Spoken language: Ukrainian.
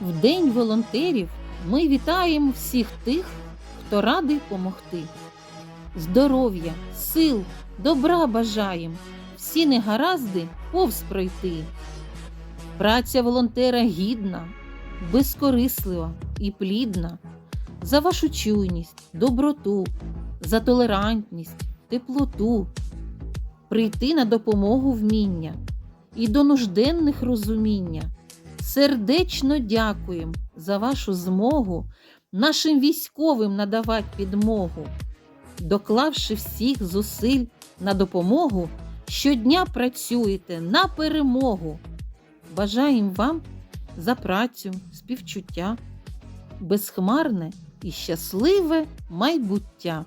В День волонтерів ми вітаємо всіх тих, хто радий помогти. Здоров'я, сил, добра бажаєм, всі негаразди повз пройти. Праця волонтера гідна, безкорислива і плідна. За вашу чуйність, доброту, за толерантність, теплоту, прийти на допомогу вміння і до нужденних розуміння. Сердечно дякуємо за вашу змогу нашим військовим надавати підмогу, доклавши всіх зусиль на допомогу, щодня працюєте на перемогу. Бажаємо вам за працю, співчуття, безхмарне і щасливе майбуття.